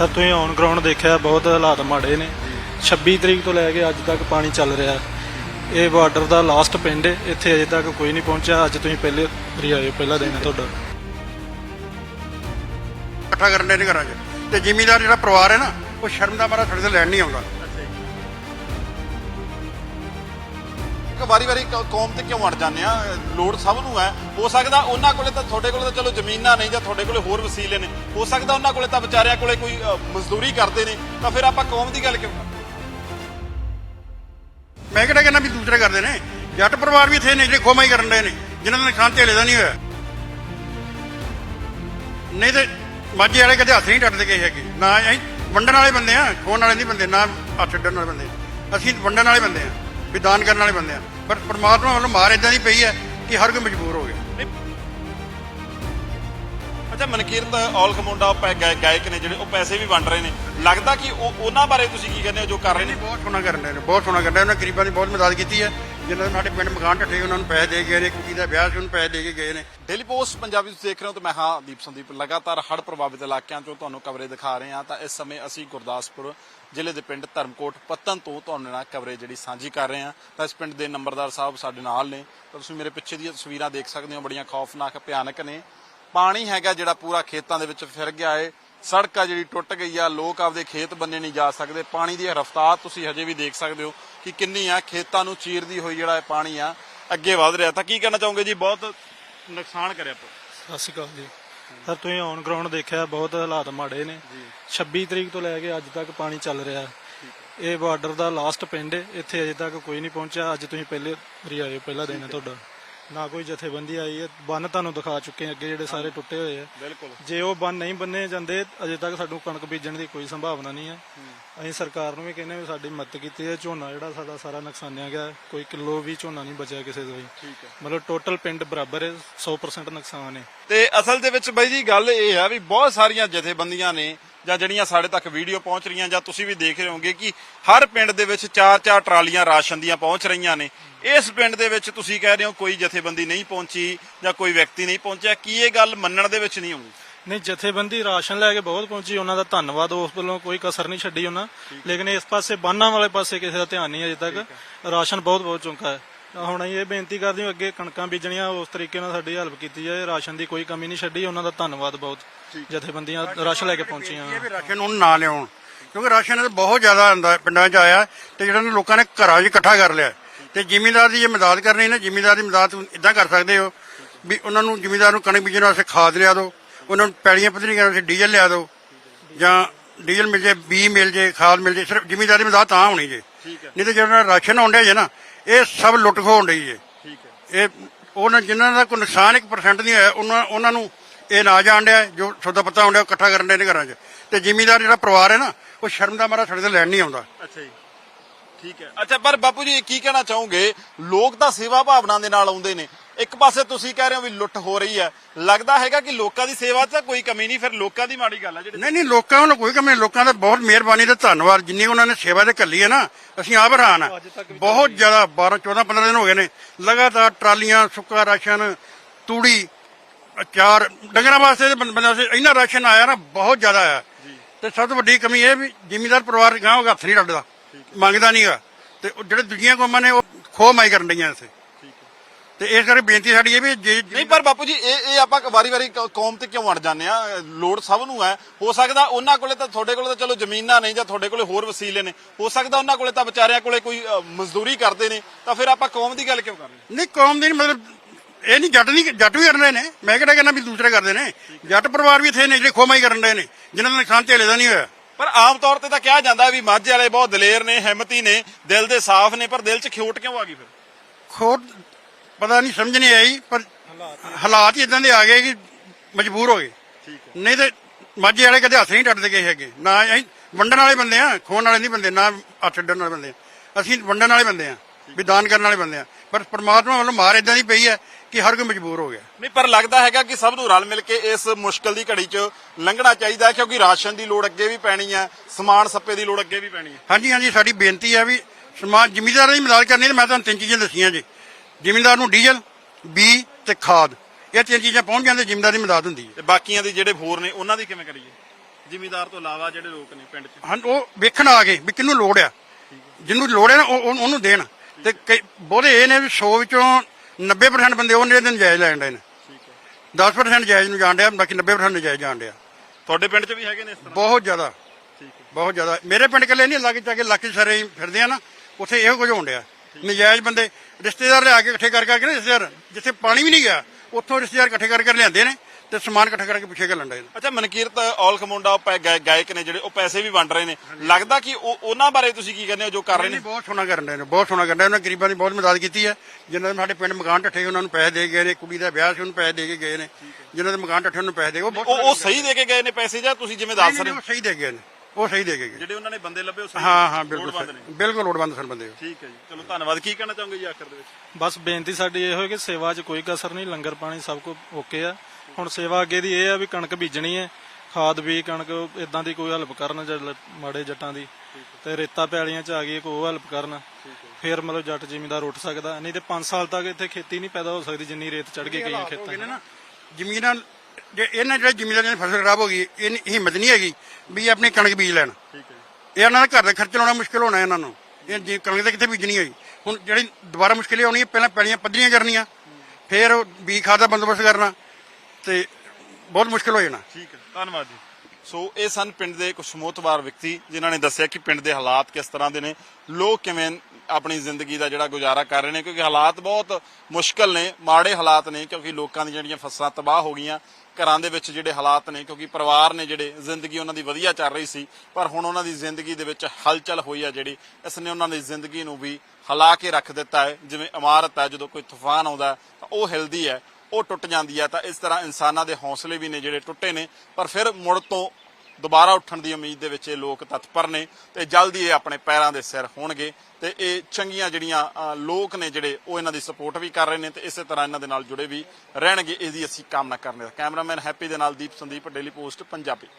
ਤਾਂ ਤੁਸੀਂ on ground ਦੇਖਿਆ, ਬਹੁਤ ਹਾਲਾਤ ਮਾੜੇ ਨੇ। 26 ਤਰੀਕ ਤੋਂ ਲੈ ਕੇ ਅੱਜ ਤੱਕ ਪਾਣੀ ਚੱਲ ਰਿਹਾ। ਇਹ ਬਾਰਡਰ ਦਾ ਲਾਸਟ ਪਿੰਡ ਹੈ। ਇੱਥੇ ਅਜੇ ਤੱਕ ਕੋਈ ਨਹੀਂ ਪਹੁੰਚਿਆ। ਅੱਜ ਤੁਸੀਂ ਪਹਿਲੇ ਵਾਰੀ ਆਇਓ ਪਹਿਲਾ ਦਿਨ ਹੈ ਤੁਹਾਡਾ। ਇਕੱਠਾ ਕਰਨ ਦੇ ਨੇ ਘਰਾਂ 'ਚ। ਤੇ ਜ਼ਿਮੀਦਾਰ ਜਿਹੜਾ ਪਰਿਵਾਰ ਹੈ ਨਾ, ਉਹ ਸ਼ਰਮ ਦਾ ਮਾਰਾ ਸਾਡੇ ਤੋਂ ਲੈਣ ਨਹੀਂ ਆਉਂਦਾ। ਵਾਰੀ ਵਾਰੀ ਕੌਮ ਤੇ ਕਿਉਂ ਅੜ ਜਾਂਦੇ ਆ? ਲੋੜ ਸਭ ਨੂੰ ਹੈ। ਹੋ ਸਕਦਾ ਉਹਨਾਂ ਕੋਲੇ ਤਾਂ ਤੁਹਾਡੇ ਕੋਲੇ ਤਾਂ ਚਲੋ ਜ਼ਮੀਨਾਂ ਨਹੀਂ ਜਾਂ ਤੁਹਾਡੇ ਕੋਲੇ ਹੋਰ ਵਸੀਲੇ ਨੇ। ਹੋ ਸਕਦਾ ਉਹਨਾਂ ਕੋਲੇ ਤਾਂ ਵਿਚਾਰਿਆਂ ਕੋਲੇ ਕੋਈ ਅ, ਮਜ਼ਦੂਰੀ ਕਰਦੇ ਨੇ। ਤਾਂ ਫਿਰ ਆਪਾਂ ਕੌਮ ਦੀ ਗੱਲ ਕਿਉਂ ਕਰਦੇ? ਮੈਂ ਕਿਹੜਾ ਕਹਿੰਦਾ ਵੀ ਦੂਸਰੇ ਕਰਦੇ ਨੇ? ਜੱਟ ਪਰਿਵਾਰ ਵੀ ਇੱਥੇ ਨੇ ਜਿਹੜੇ ਖੋਮਾਈ ਕਰਨ ਦੇ ਨੇ ਜਿਨ੍ਹਾਂ ਦਾ ਨੁਕਸਾਨ ਝੇਲੇ ਦਾ ਨਹੀਂ ਹੋਇਆ। ਨਹੀਂ ਤੇ ਮਾਝੇ ਵਾਲੇ ਕਦੇ ਹੱਥ ਨਹੀਂ ਡੱਟਦੇ ਗਏ ਹੈਗੇ ਨਾ ਅਸੀਂ ਵੰਡਣ ਵਾਲੇ ਬੰਦੇ ਆ ਖੋਣ ਵਾਲੇ ਨਹੀਂ ਬੰਦੇ ਨਾ ਹੱਥ ਛੱਡਣ ਵਾਲੇ ਬੰਦੇ। ਅਸੀਂ ਵੰਡਣ ਵਾਲੇ ਬੰਦੇ ਆ। ਵੀ ਦਾਨ ਕਰਨ ਵਾਲੇ ਬੰਦੇ ਆ। ਪਰ ਪ੍ਰਮਾਤਮਾ ਵੱਲੋਂ ਮਾਰ ਇਦਾਂ ਦੀ ਪਈ ਹੈ ਕਿ ਹਰ ਕੋਈ ਮਜਬੂਰ ਹੋ ਗਿਆ। ਅੱਛਾ ਮਨਕੀਰਤ ਔਲ ਗਾਇ- ਗਾਇਕ ਨੇ ਜਿਹੜੇ ਉਹ ਪੈਸੇ ਵੀ ਵੰਡ ਰਹੇ ਨੇ। ਲੱਗਦਾ ਕਿ ਉਹ ਉਹਨਾਂ ਬਾਰੇ ਤੁਸੀਂ ਕੀ ਕਹਿੰਦੇ ਹੋ ਜੋ ਕਰ ਰਹੇ ਨੇ? ਬਹੁਤ ਸੋਹਣਾ ਕਰਨ ਦੇ ਨੇ ਬਹੁਤ ਸੋਹਣਾ ਕਰਨ ਦੇ ਉਹਨਾਂ ਗਰੀਬਾਂ ਦੀ ਬਹੁਤ ਮਦਦ ਕੀਤੀ ਹੈ। ਜਿਨ੍ਹਾਂ ਦੇ ਸਾਡੇ ਪਿੰਡ ਮਕਾਨ ਢੱਠੇ, ਉਹਨਾਂ ਨੂੰ ਪੈਸੇ ਦੇ ਗਏ ਨੇ ਕੁੜੀ ਦਾ ਵਿਆਹ ਸੀ, ਉਹਨੂੰ ਪੈਸੇ ਦੇ ਕੇ ਗਏ ਨੇ। ਡੇਲੀ ਪੋਸਟ ਪੰਜਾਬੀ ਤੁਸੀਂ ਦੇਖ ਰਹੇ ਹੋ ਤੇ ਮੈਂ ਹਾਂ ਦੀਪ ਸੰਦੀਪ। ਲਗਾਤਾਰ ਹੜ੍ਹ ਪ੍ਰਭਾਵਿਤ ਇਲਾਕਿਆਂ ਚੋਂ ਤੁਹਾਨੂੰ ਕਵਰੇਜ ਦਿਖਾ ਰਹੇ ਹਾਂ ਤਾਂ ਇਸ ਸਮੇਂ ਅਸੀਂ ਗੁਰਦਾਸਪੁਰ ਜ਼ਿਲ੍ਹੇ ਦੇ ਪਿੰਡ ਧਰਮਕੋਟ ਪੱਤਨ ਤੋਂ ਤੁਹਾਨੂੰ ਨਾਲ ਕਵਰੇਜ ਜਿਹੜੀ ਸਾਂਝੀ ਕਰ ਰਹੇ ਹਾਂ। ਤਾਂ ਇਸ ਪਿੰਡ ਦੇ ਨੰਬਰਦਾਰ ਸਾਹਿਬ ਸਾਡੇ ਨਾਲ ਨੇ। ਤਾਂ ਤੁਸੀਂ ਮੇਰੇ ਪਿੱਛੇ ਦੀਆਂ ਤਸਵੀਰਾਂ ਦੇਖ ਸਕਦੇ ਹੋ, ਬੜੀਆਂ ਖੌਫਨਾਕ, ਭਿਆਨਕ ਨੇ। ਪਾਣੀ ਹੈਗਾ ਜਿਹੜਾ ਪੂਰਾ ਖੇਤਾਂ ਦੇ ਵਿੱਚ ਫਿਰ ਗਿਆ ਏ। ਸੜਕ ਆ ਜਿਹੜੀ ਟੁੱਟ ਗਈ ਆ, ਲੋਕ ਆਪਦੇ ਖੇਤ ਬੰਨੇ ਨਹੀਂ ਜਾ ਸਕਦੇ। ਪਾਣੀ ਦੀ ਰਫ਼ਤਾਰ ਤੁਸੀਂ ਹਜੇ ਵੀ ਦੇਖ ਸਕਦੇ ਹੋ। ਕਿ ਕਿੰਨੀ ਆ ਖੇਤਾਂ ਨੂੰ ਚੀਰਦੀ ਹੋਈ ਜਿਹੜਾ ਇਹ ਪਾਣੀ ਆ ਅੱਗੇ ਵਧ ਰਿਹਾ। ਤਾਂ ਕੀ ਕਹਿਣਾ ਚਾਹੋਗੇ ਜੀ? ਬਹੁਤ ਨੁਕਸਾਨ ਕਰਿਆ ਸਤਿ ਸ਼੍ਰੀ ਅਕਾਲ ਜੀ। ਤਾਂ ਤੁਸੀਂ ਔਨ ਗਰਾਊਂਡ ਦੇਖਿਆ ਬਹੁਤ ਹਾਲਾਤ ਮਾੜੇ ਨੇ। 26 ਤਰੀਕ ਤੋਂ ਲੈ ਕੇ ਅੱਜ ਤੱਕ ਪਾਣੀ ਚੱਲ ਰਿਹਾ। ਇਹ ਬਾਰਡਰ ਦਾ ਲਾਸਟ ਪਿੰਡ ਹੈ। ਇੱਥੇ ਅਜੇ ਤੱਕ ਕੋਈ ਨਹੀਂ ਪਹੁੰਚਿਆ। ਅੱਜ ਤੁਸੀਂ ਪਹਿਲੇ ਵਾਰੀ ਆਏ ਹੋ, ਪਹਿਲਾ ਦਿਨ ਹੈ। ਤੁਹਾਡਾ। ਨਾ ਕੋਈ ਜਥੇਬੰਦੀ ਆਈ ਹੈ। ਬੰਨ ਤੁਹਾਨੂੰ ਦਿਖਾ ਚੁੱਕੇ ਹਾਂ ਅੱਗੇ ਜਿਹੜੇ ਸਾਰੇ ਟੁੱਟੇ ਹੋਏ ਆ। ਬਿਲਕੁਲ। ਜੇ ਉਹ ਬੰਨ ਨਹੀਂ ਬੰਨੇ ਜਾਂਦੇ ਅਜੇ ਤੱਕ ਸਾਨੂੰ ਕਣਕ ਬੀਜਣ ਦੀ ਕੋਈ ਸੰਭਾਵਨਾ ਨਹੀਂ ਹੈ। ਅਸੀਂ ਸਰਕਾਰ ਨੂੰ ਵੀ ਕਹਿੰਦੇ ਵੀ ਸਾਡੀ ਮਦਦ ਕੀਤੀ ਹੈ। ਝੋਨਾ ਜਿਹੜਾ ਸਾਡਾ ਸਾਰਾ ਨੁਕਸਾਨਿਆ ਗਿਆ। ਕੋਈ ਕਿਲੋ ਵੀ ਝੋਨਾ ਨਹੀਂ ਬਚਿਆ ਕਿਸੇ ਦਾ ਵੀ। ਠੀਕ ਹੈ। ਮਤਲਬ ਟੋਟਲ ਪਿੰਡ ਬਰਾਬਰ ਹੈ 100% ਨੁਕਸਾਨ ਹੈ। ਤੇ ਅਸਲ ਦੇ ਵਿੱਚ ਬਾਈ ਜੀ ਗੱਲ ਇਹ ਆ ਵੀ ਬਹੁਤ ਸਾਰੀਆਂ ਜਥੇਬੰਦੀਆਂ ਨੇ ਜਾਂ ਜਿਹੜੀਆਂ ਸਾਡੇ ਤੱਕ ਵੀਡੀਓ ਪਹੁੰਚ ਰਹੀਆਂ ਜਾਂ ਤੁਸੀਂ ਵੀ ਦੇਖ ਰਹੇ ਹੋਵੋਗੇ ਕਿ ਹਰ ਪਿੰਡ ਦੇ ਵਿੱਚ ਚਾਰ ਚਾਰ ਟਰਾਲੀਆਂ ਰਾਸ਼ਨ ਦੀਆਂ ਪਹੁੰਚ ਰਹੀਆਂ ਨੇ। ਇਸ ਪਿੰਡ ਦੇ ਵਿੱਚ ਤੁਸੀਂ ਕਹਿ ਰਹੇ ਹੋ ਕੋਈ ਜਥੇਬੰਦੀ ਨਹੀਂ ਪਹੁੰਚੀ ਜਾਂ ਕੋਈ ਵਿਅਕਤੀ ਨਹੀਂ ਪਹੁੰਚਿਆ। ਕੀ ਇਹ ਗੱਲ ਮੰਨਣ ਦੇ ਵਿੱਚ ਨਹੀਂ ਆਉਂਦੀ? ਨਹੀਂ ਜਥੇਬੰਦੀ ਰਾਸ਼ਨ ਲੈ ਕੇ ਬਹੁਤ ਪਹੁੰਚੀ ਉਹਨਾਂ ਦਾ ਧੰਨਵਾਦ ਉਸ ਵੱਲੋਂ ਕੋਈ ਕਸਰ ਨਹੀਂ ਛੱਡੀ ਉਹਨਾਂ। ਲੇਕਿਨ ਇਸ ਪਾਸੇ ਬੰਨਾਂ ਵਾਲੇ ਪਾਸੇ ਕਿਸੇ ਦਾ ਧਿਆਨ ਨਹੀਂ ਅਜੇ ਤੱਕ। ਰਾਸ਼ਨ ਬਹੁਤ ਬਹੁਤ ਚੁੰਕਾ ਹੈ। ਹੁਣ ਅਸੀਂ ਇਹ ਬੇਨਤੀ ਕਰਦੇ ਹਾਂ ਅੱਗੇ ਕਣਕਾਂ ਬੀਜਣੀਆਂ ਉਸ ਤਰੀਕੇ ਨਾਲ ਸਾਡੀ ਹੈਲਪ ਕੀਤੀ ਜਾਏ। ਰਾਸ਼ਨ ਦੀ ਕੋਈ ਕਮੀ ਨਹੀਂ ਛੱਡੀ ਉਹਨਾਂ ਦਾ ਧੰਨਵਾਦ ਬਹੁਤ। ਜਥੇਬੰਦੀਆਂ ਰਾਸ਼ਨ ਲੈ ਕੇ ਪਹੁੰਚੀਆਂ। ਇਹ ਵੀ ਰਾਸ਼ਨ ਉਹਨੂੰ ਨਾ ਲਿਆਉਣ ਕਿਉਂਕਿ ਰਾਸ਼ਨ ਬਹੁਤ ਜ਼ਿਆਦਾ ਆਉਂਦਾ ਪਿੰਡਾਂ 'ਚ ਆਇਆ ਤੇ ਜਿਹੜਾ ਨੇ ਲੋਕਾਂ ਨੇ ਘਰਾਂ 'ਚ ਇਕੱਠਾ ਕਰ ਲਿਆ। ਤੇ ਜ਼ਿਮੀਂਦਾਰ ਦੀ ਜੇ ਮਦਦ ਕਰਨੀ ਨਾ ਜ਼ਿਮੀਂਦਾਰ ਦੀ ਮਦਦ ਇਦਾਂ ਕਰ ਸਕਦੇ ਹੋ ਵੀ ਉਹਨਾਂ ਨੂੰ ਜ਼ਿਮੀਂਦਾਰ ਨੂੰ ਕਣਕ ਬੀਜਣ ਵਾਸਤੇ ਖਾਦ ਲਿਆ ਦਿਓ ਉਹਨਾਂ ਨੂੰ ਪੈੜੀਆਂ ਪੱਧਰੀਆਂ ਕਰਨ ਵਾਸਤੇ ਡੀਜ਼ਲ ਲਿਆ ਦਿਓ ਜਾਂ ਡੀਜ਼ਲ ਮਿਲ ਜੇ ਬੀ ਮਿਲ ਜੇ ਖਾਦ ਮਿਲ ਜੇ ਸਿਰਫ ਜ਼ਿਮੀਂਦਾਰ ਦੀ ਮਦਦ ਤਾਂ ਹੋਣੀ ਜੇ। ਨਹੀਂ ਤੇ ਜਿਹੜਾ ਰਾਸ਼ਨ ਆਉਂਦਾ ਜੇ ਨਾ ਇਹ ਸਭ ਲੁੱਟ ਹੋਣ ਡਈ ਜੇ ਠੀਕ ਹੈ। ਇਹ ਉਹਨਾਂ ਜਿਨ੍ਹਾਂ ਦਾ ਕੋਈ ਨੁਕਸਾਨ 1% ਨਹੀਂ ਹੋਇਆ ਉਹਨਾਂ ਉਹਨਾਂ ਨੂੰ ਇਹ ਨਾ ਜਾਣ ਡਿਆ ਜੋ ਸੌਦਾ ਪੱਤਾ ਆਉਂਦਾ ਇਕੱਠਾ ਕਰਨ ਦੇ ਨੇ ਘਰਾਂ 'ਚ। ਤੇ ਜ਼ਿਮੀਂਦਾਰ ਜਿਹੜਾ ਪਰਿਵਾਰ ਹੈ ਨਾ ਉਹ ਸ਼ਰਮ ਦਾ ਮਾਰਾ ਸਾਡੇ ਤੋਂ ਲੈਣ ਨਹੀਂ ਆਉਂਦਾ। ਅੱਛਾ ਜੀ। ਠੀਕ ਹੈ। ਅੱਛਾ ਪਰ ਬਾਪੂ ਜੀ ਕੀ ਕਹਿਣਾ ਚਾਹੋਗੇ? ਲੋਕ ਤਾਂ ਸੇਵਾ ਭਾਵਨਾ ਦੇ ਨਾਲ ਆਉਂਦੇ ਨੇ। ਇੱਕ ਪਾਸੇ ਤੁਸੀਂ ਕਹਿ ਰਹੇ ਹੋ ਵੀ ਲੁੱਟ ਹੋ ਰਹੀ ਹੈ। ਲੱਗਦਾ ਹੈਗਾ ਕਿ ਲੋਕਾਂ ਦੀ ਸੇਵਾ 'ਚ ਤਾਂ ਕੋਈ ਕਮੀ ਨਹੀਂ ਫਿਰ ਲੋਕਾਂ ਦੀ ਮਾੜੀ ਗੱਲ ਹੈ ਜਿਹੜੇ ਨਹੀਂ ਨਹੀਂ ਲੋਕਾਂ ਨੂੰ ਕੋਈ ਕਮੀ ਲੋਕਾਂ ਦਾ ਬਹੁਤ ਮਿਹਰਬਾਨੀ ਤੇ ਧੰਨਵਾਦ। ਜਿੰਨੀ ਉਹਨਾਂ ਨੇ ਸੇਵਾ ਤੇ ਕੱਲੀ ਹੈ ਨਾ ਅਸੀਂ ਆਪ ਹੈਰਾਨ ਆ। ਬਹੁਤ ਜ਼ਿਆਦਾ 12 14 15 ਦਿਨ ਹੋ ਗਏ ਨੇ। ਲਗਾਤਾਰ ਟਰਾਲੀਆਂ ਸੁੱਕਾ ਰਾਸ਼ਨ ਤੂੜੀ ਅਚਾਰ ਡੰਗਰਾਂ ਵਾਸਤੇ ਤੇ ਬੰ- ਬੰਦਿਆਂ ਵਾਸਤੇ ਇੰਨਾ ਰਾਸ਼ਨ ਆਇਆ ਨਾ ਬਹੁਤ ਜ਼ਿਆਦਾ ਆਇਆ। ਤੇ ਸਭ ਤੋਂ ਵੱਡੀ ਕਮੀ ਇਹ ਵੀ ਜ਼ਿਮੀਦਾਰ ਪਰਿਵਾਰ ਗਾਂ ਹੱਥ ਨਹੀਂ ਰੱਖਦਾ ਮੰਗਦਾ ਨਹੀਂਗਾ ਤੇ ਜਿਹੜੇ ਦੂਜੀਆਂ ਕੌਮਾਂ ਨੇ ਉਹ ਖੋਹ ਮਾਈ ਕਰਨ ਡਈਆਂ ਇੱਥੇ। ਤੇ ਇਸ ਕਰਕੇ ਬੇਨਤੀ ਸਾਡੀ ਇਹ ਵੀ ਜੇ ਨਹੀਂ ਪਰ ਬਾਪੂ ਜੀ ਇਹ ਇਹ ਆਪਾਂ ਵਾਰੀ-ਵਾਰੀ ਕ- ਕੌਮ ਤੇ ਕਿਉਂ ਅੜ ਜਾਂਦੇ ਆ ਲੋੜ ਸਭ ਨੂੰ ਹੈ। ਹੋ ਸਕਦਾ ਉਹਨਾਂ ਕੋਲੇ ਤਾਂ ਤੁਹਾਡੇ ਕੋਲੇ ਤਾਂ ਚਲੋ ਜ਼ਮੀਨਾਂ ਨਹੀਂ ਜਾਂ ਤੁਹਾਡੇ ਕੋਲੇ ਹੋਰ ਵਸੀਲੇ ਨੇ। ਹੋ ਸਕਦਾ ਉਹਨਾਂ ਕੋਲੇ ਤਾਂ ਵਿਚਾਰਿਆਂ ਕੋਲੇ ਕੋਈ ਅ, ਮਜ਼ਦੂਰੀ ਕਰਦੇ ਨੇ। ਤਾਂ ਫਿਰ ਆਪਾਂ ਕੌਮ ਦੀ ਗੱਲ ਕਿਉਂ ਕਰ ਰਹੇ ਹਾਂ? ਨਹੀਂ ਕੌਮ ਦੀ ਨੀ ਮਤਲਬ ਇਹ ਨਹੀਂ ਜੱਟ ਨਹੀਂ ਜੱਟ ਵੀ ਕਰਦੇ ਨੇ। ਮੈਂ ਕਿਹੜਾ ਕਹਿੰਦਾ ਵੀ ਦੂਸਰੇ ਕਰਦੇ ਨੇ। ਜੱਟ ਪਰਿਵਾਰ ਵੀ ਇੱਥੇ ਨੇ ਜਿਹੜੇ ਖੋਮਾਈ ਕਰਨ ਦੇ ਨੇ ਜਿਨ੍ਹਾਂ ਦਾ ਨੁਕਸਾਨ ਝੇਲੇ ਦਾ ਨਹੀਂ ਹੋਇਆ। ਪਰ ਆਮ ਤੌਰ ਤੇ ਤਾਂ ਕਿਹਾ ਜਾਂਦਾ ਵੀ ਮਾਝੇ ਵਾਲੇ ਬਹੁਤ ਦਲੇਰ ਨੇ ਹਿੰਮਤੀ ਨੇ ਦਿਲ ਦੇ ਸਾਫ਼ ਨੇ ਪਰ ਦਿਲ 'ਚ ਖਿਓਟ ਕਿਉਂ ਆ ਗਈ ਫਿਰ? ਖੋਟ ਪਤਾ ਨਹੀਂ ਸਮਝ ਨਹੀਂ ਆਈ ਪਰ ਹਾਲਾਤ ਹੀ ਇਦਾਂ ਦੇ ਆ ਗਏ ਕਿ ਮਜਬੂਰ ਹੋ ਗਏ। ਨਹੀਂ ਤੇ ਮਾਝੇ ਵਾਲੇ ਕਦੇ ਹੱਥ ਨਹੀਂ ਟੱਟਦੇ ਕਿਸੇ ਅੱਗੇ। ਨਾ ਅਸੀਂ ਵੰਡਣ ਵਾਲੇ ਬੰਦੇ ਆ ਖੋਣ ਵਾਲੇ ਨਹੀਂ ਬੰਦੇ ਨਾ ਹੱਥ ਛੱਡਣ ਵਾਲੇ ਬੰਦੇ। ਅਸੀਂ ਵੰਡਣ ਵਾਲੇ ਬੰਦੇ ਆ ਵੀ ਦਾਨ ਕਰਨ ਵਾਲੇ ਬੰਦੇ ਆ ਪਰ ਪ੍ਰਮਾਤਮਾ ਵੱਲੋਂ ਮਾਰ ਇਦਾਂ ਦੀ ਪਈ ਹੈ ਕਿ ਹਰ ਕੋਈ ਮਜਬੂਰ ਹੋ ਗਿਆ। ਨਹੀਂ ਪਰ ਲੱਗਦਾ ਹੈਗਾ ਕਿ ਸਭ ਨੂੰ ਰਲ ਮਿਲ ਕੇ ਇਸ ਮੁਸ਼ਕਲ ਦੀ ਘੜੀ 'ਚ ਲੰਘਣਾ ਚਾਹੀਦਾ ਹੈ ਕਿਉਂਕਿ ਰਾਸ਼ਨ ਦੀ ਲੋੜ ਅੱਗੇ ਵੀ ਪੈਣੀ ਹੈ ਸਮਾਨ ਸੱਪੇ ਦੀ ਲੋੜ ਅੱਗੇ ਵੀ ਪੈਣੀ ਹੈ। ਹਾਂਜੀ ਹਾਂਜੀ ਸਾਡੀ ਬੇਨਤੀ ਹੈ ਵੀ ਸਮਾਜ ਜ਼ਿਮੀਂਦਾਰਾਂ ਦੀ ਮਦਦ ਕਰਨੀ ਤੇ ਮੈਂ ਤੁਹਾਨੂੰ ਤਿੰਨ ਚੀਜ਼ਾਂ ਦੱਸੀਆਂ ਜੀ। ਜ਼ਿਮੀਂਦਾਰ ਨੂੰ ਡੀਜ਼ਲ ਬੀ ਤੇ ਖਾਦ। ਇਹ ਤਿੰਨ ਚੀਜ਼ਾਂ ਪਹੁੰਚ ਜਾਂਦੇ ਜ਼ਿਮੀਂਦਾਰ ਦੀ ਮਦਦ ਹੁੰਦੀ ਹੈ। ਤੇ ਬਾਕੀਆਂ ਦੇ ਜਿਹੜੇ ਹੋਰ ਨੇ ਉਹਨਾਂ ਦੀ ਕਿਵੇਂ ਕਰੀਏ? ਜ਼ਿਮੀਦਾਰ ਤੋਂ ਇਲਾਵਾ ਜਿਹੜੇ ਲੋਕ ਨੇ ਪਿੰਡ 'ਚ? ਹਾਂ ਉਹ ਵੇਖਣ ਆ ਗਏ ਵੀ ਕਿਹਨੂੰ ਲੋੜ ਆ। ਜਿਹਨੂੰ ਲੋੜ ਹੈ ਨਾ ਉਹ- ਉਹ- ਉਹਨੂੰ ਦੇਣ। ਤੇ ਬਹੁਤੇ ਇਹ ਨੇ ਵੀ 100 ਵਿੱਚੋਂ 90% ਬੰਦੇ ਉਹ ਨੇ ਨਜਾਇਜ਼ ਲੈਣ ਦੇ ਨੇ। 10% ਜਾਇਜ਼ ਨੂੰ ਜਾਣ ਡਿਆ ਬਾਕੀ 90% ਨਜਾਇਜ਼ ਜਾਣ ਡਿਆ। ਤੁਹਾਡੇ ਪਿੰਡ 'ਚ ਵੀ ਹੈਗੇ ਨੇ ਇਸ ਤਰ੍ਹਾਂ? ਬਹੁਤ ਜ਼ਿਆਦਾ। ਠੀਕ ਹੈ। ਬਹੁਤ ਜ਼ਿਆਦਾ। ਮੇਰੇ ਪਿੰਡ ਕੱਲੇ ਨਹੀਂ ਲਾਗੇ ਚਾਗੇ ਇਲਾਕੇ ਸਾਰੇ ਹੀ ਫਿਰਦੇ ਆ ਨਾ ਉੱਥੇ ਇਹੋ ਕੁਝ ਹੋਣ ਡਿਆ। ਨਜਾਇਜ਼ ਬੰਦੇ ਰਿਸ਼ਤੇਦਾਰ ਲਿਆ ਕੇ ਇਕੱਠੇ ਕਰ ਕਰਕੇ ਨਾ ਰਿਸ਼ਤੇਦਾਰ ਜਿੱਥੇ ਪਾਣੀ ਵੀ ਨਹੀਂ ਗਿਆ ਉੱਥੋਂ ਰਿਸ਼ਤੇਦਾਰ ਇਕੱਠੇ ਕਰ ਕਰ ਲਿਆਂਦੇ ਨੇ ਤੇ ਸਮਾਨ ਇਕੱਠਾ ਕਰਕੇ ਪਿੱਛੇ ਕਰ ਨੇ। ਅੱਛਾ ਮਨਕੀਰਤ ਔਲਖ ਮੁੰਡਾ ਉਹ ਗਾਇਕ ਨੇ ਜਿਹੜੇ ਉਹ ਪੈਸੇ ਵੀ ਵੰਡ ਰਹੇ ਨੇ। ਲੱਗਦਾ ਕਿ ਉਹ ਉਹਨਾਂ ਬਾਰੇ ਤੁਸੀਂ ਕੀ ਕਹਿੰਦੇ ਹੋ ਜੋ ਕਰ ਰਹੇ ਨੇ? ਬਹੁਤ ਸੋਹਣਾ ਕਰਨ ਰਹੇ ਨੇ ਬਹੁਤ ਸੋਹਣਾ ਕਰਨ ਰਹੇ ਉਹਨਾਂ ਗਰੀਬਾਂ ਦੀ ਬਹੁਤ ਮਦਦ ਕੀਤੀ ਹੈ। ਜਿਨ੍ਹਾਂ ਦੇ ਸਾਡੇ ਪਿੰਡ ਮਕਾਨ ਢੱਠੇ ਉਹਨਾਂ ਨੂੰ ਪੈਸੇ ਦੇ ਗਏ ਨੇ ਕੁੜੀ ਦਾ ਵਿਆਹ ਸੀ ਉਹਨੂੰ ਪੈਸੇ ਦੇ ਕੇ ਗਏ ਨੇ। ਜਿਨ੍ਹਾਂ ਦੇ ਮਕਾਨ ਢੱਠੇ ਉਹਨੂੰ ਪੈਸੇ ਦੇ ਉਹ ਉਹ ਸਹੀ ਦੇ ਕੇ ਗਏ ਨੇ ਪੈਸੇ ਜਾਂ ਤੁਸੀਂ ਜਿਵੇਂ ਦੱਸ ਰਹੇ ਹੋ? ਸਹੀ ਦੇ ਗਏ ਨੇ। ਉਹ ਸਹੀ ਦੇ ਗਏ। ਜਿਹੜੇ ਉਹਨਾਂ ਨੇ ਬੰਦੇ ਲੱਭੇ ਉਹ ਸਹੀ ਹਾਂ ਹਾਂ ਬਿਲਕੁਲ ਲੋੜਵੰਦ ਸਹੀ। ਨੇ ਬਿਲਕੁਲ ਲੋੜਵੰਦ ਸਨ ਬੰਦੇ ਉਹ। ਠੀਕ ਹੈ ਜੀ। ਚਲੋ ਧੰਨਵਾਦ। ਕੀ ਕਹਿਣਾ ਚਾਹੋਗੇ ਜੀ ਆਖਰ ਦੇ ਵਿੱਚ? ਬਸ ਬੇਨਤੀ ਸਾਡੀ ਇਹ ਹੋਏ ਕਿ ਸੇਵਾ 'ਚ ਕੋਈ ਕਸਰ ਨਹੀਂ ਲੰਗਰ ਪਾਣੀ ਸਭ ਕੁਝ ਓਕੇ ਆ। ਹੁਣ ਸੇਵਾ ਅੱਗੇ ਦੀ ਇਹ ਆ ਵੀ ਕਣਕ ਬੀਜਣੀ ਹੈ ਖਾਦ ਵੀ ਕਣਕ ਇਦਾਂ ਦੀ ਕੋਈ ਹੈਲਪ ਕਰਨ ਮਾੜੇ ਜੱਟਾਂ ਦੀ। ਤੇ ਰੇਤਾ ਪੈਲੀਆਂ 'ਚ ਆ ਗਈ ਕੋਈ ਹੈਲਪ ਕਰਨ। ਫਿਰ ਮਤਲਬ ਜੱਟ ਜ਼ਿਮੀਂਦਾਰ ਉੱਠ ਸਕਦਾ। ਨਹੀਂ ਤੇ 5 ਸਾਲ ਤੱਕ ਇੱਥੇ ਖੇਤੀ ਨਹੀਂ ਪੈਦਾ ਹੋ ਸਕਦੀ ਜਿੰਨੀ ਰੇਤ ਚੜ ਗਈ ਗਈਆਂ ਖੇਤਾਂ 'ਚ। ਜ਼ਮੀਨਾਂ ਜੇ ਇਹਨਾਂ ਜਿਹੜੇ ਜ਼ਿਮੀਦਾਰਾਂ ਦੀ ਫਸਲ ਖਰਾਬ ਹੋ ਗਈ ਇਹ ਹਿੰਮਤ ਨਹੀਂ ਹੈਗੀ ਵੀ ਇਹ ਆਪਣੀ ਕਣਕ ਬੀਜ ਲੈਣ। ਠੀਕ ਹੈ ਇਹ ਇਹਨਾਂ ਦਾ ਘਰ ਦਾ ਖਰਚ ਲਾਉਣਾ ਮੁਸ਼ਕਿਲ ਹੋਣਾ ਇਹਨਾਂ ਨੂੰ। ਇਹ ਜੇ ਕਣਕ ਤਾਂ ਕਿੱਥੇ ਬੀਜਣੀ ਹੋਈ ਹੁਣ ਜਿਹੜੀ ਦੁਬਾਰਾ ਮੁਸ਼ਕਿਲ ਆਉਣੀ ਹੈ ਪਹਿਲਾਂ ਪੈਲੀਆਂ ਪੱਧਰੀਆਂ ਕਰਨੀਆਂ ਫਿਰ ਬੀਜ ਖਾਦ ਦਾ ਬੰਦੋਬਸਤ ਕਰਨਾ ਤੇ ਬਹੁਤ ਮੁਸ਼ਕਿਲ ਹੋ ਜਾਣਾ। ਠੀਕ ਹੈ ਧੰਨਵਾਦ ਜੀ। ਸੋ ਇਹ ਸਨ ਪਿੰਡ ਦੇ ਕੁਝ ਮੋਤਬਾਰ ਵਿਅਕਤੀ, ਜਿਨ੍ਹਾਂ ਨੇ ਦੱਸਿਆ ਕਿ ਪਿੰਡ ਦੇ ਹਾਲਾਤ ਕਿਸ ਤਰ੍ਹਾਂ ਦੇ ਨੇ, ਲੋਕ ਕਿਵੇਂ ਆਪਣੀ ਜ਼ਿੰਦਗੀ ਦਾ ਜਿਹੜਾ ਗੁਜ਼ਾਰਾ ਕਰ ਰਹੇ ਨੇ, ਕਿਉਂਕਿ ਹਾਲਾਤ ਬਹੁਤ ਮੁਸ਼ਕਲ ਨੇ, ਮਾੜੇ ਹਾਲਾਤ ਨੇ, ਕਿਉਂਕਿ ਲੋਕਾਂ ਦੀ ਜਿਹੜੀਆਂ ਫਸਲਾਂ ਤਬਾਹ ਹੋ ਗਈਆਂ, ਘਰਾਂ ਦੇ ਵਿੱਚ ਜਿਹੜੇ ਹਾਲਾਤ ਨੇ, ਕਿਉਂਕਿ ਪਰਿਵਾਰ ਨੇ ਜਿਹੜੇ ਜ਼ਿੰਦਗੀ ਉਹਨਾਂ ਦੀ ਵਧੀਆ ਚੱਲ ਰਹੀ ਸੀ, ਪਰ ਹੁਣ ਉਹਨਾਂ ਦੀ ਜ਼ਿੰਦਗੀ ਦੇ ਵਿੱਚ ਹਲਚਲ ਹੋਈ ਆ ਜਿਹੜੀ, ਇਸ ਨੇ ਉਹਨਾਂ ਦੀ ਜ਼ਿੰਦਗੀ ਨੂੰ ਵੀ ਹਿਲਾ ਕੇ ਰੱਖ ਦਿੱਤਾ ਹੈ, ਜਿਵੇਂ ਇਮਾਰਤ ਹੈ, ਜਦੋਂ ਕੋਈ ਤੂਫਾਨ ਆਉਂਦਾ, ਤਾਂ ਉਹ ਹਿਲਦੀ ਹੈ ਉਹ ਟੁੱਟ ਜਾਂਦੀ ਹੈ ਤਾਂ ਇਸ ਤਰ੍ਹਾਂ ਇਨਸਾਨਾਂ ਦੇ ਹੌਸਲੇ ਵੀ ਨੇ ਜਿਹੜੇ ਟੁੱਟੇ ਨੇ। ਪਰ ਫਿਰ ਮੁੜ ਤੋਂ ਦੁਬਾਰਾ ਉੱਠਣ ਦੀ ਉਮੀਦ ਦੇ ਵਿੱਚ ਇਹ ਲੋਕ ਤਤਪਰ ਨੇ ਤੇ ਜਲਦੀ ਇਹ ਆਪਣੇ ਪੈਰਾਂ ਦੇ ਸਿਰ ਹੋਣਗੇ ਤੇ ਇਹ ਚੰਗੀਆਂ ਜਿਹੜੀਆਂ ਲੋਕ ਨੇ ਜਿਹੜੇ ਉਹ ਇਹਨਾਂ ਦੀ ਸਪੋਰਟ ਵੀ ਕਰ ਰਹੇ ਨੇ ਤੇ ਇਸੇ ਤਰ੍ਹਾਂ ਇਹਨਾਂ ਦੇ ਨਾਲ ਜੁੜੇ ਵੀ ਰਹਿਣਗੇ। ਇਹਦੀ ਅਸੀਂ ਕਾਮਨਾ ਕਰਨੇ ਦਾ ਕੈਮਰਾਮੈਨ ਹੈਪੀ ਦੇ ਨਾਲ ਦੀਪ ਸੰਦੀਪ, ਡੇਲੀ ਪੋਸਟ, ਪੰਜਾਬੀ।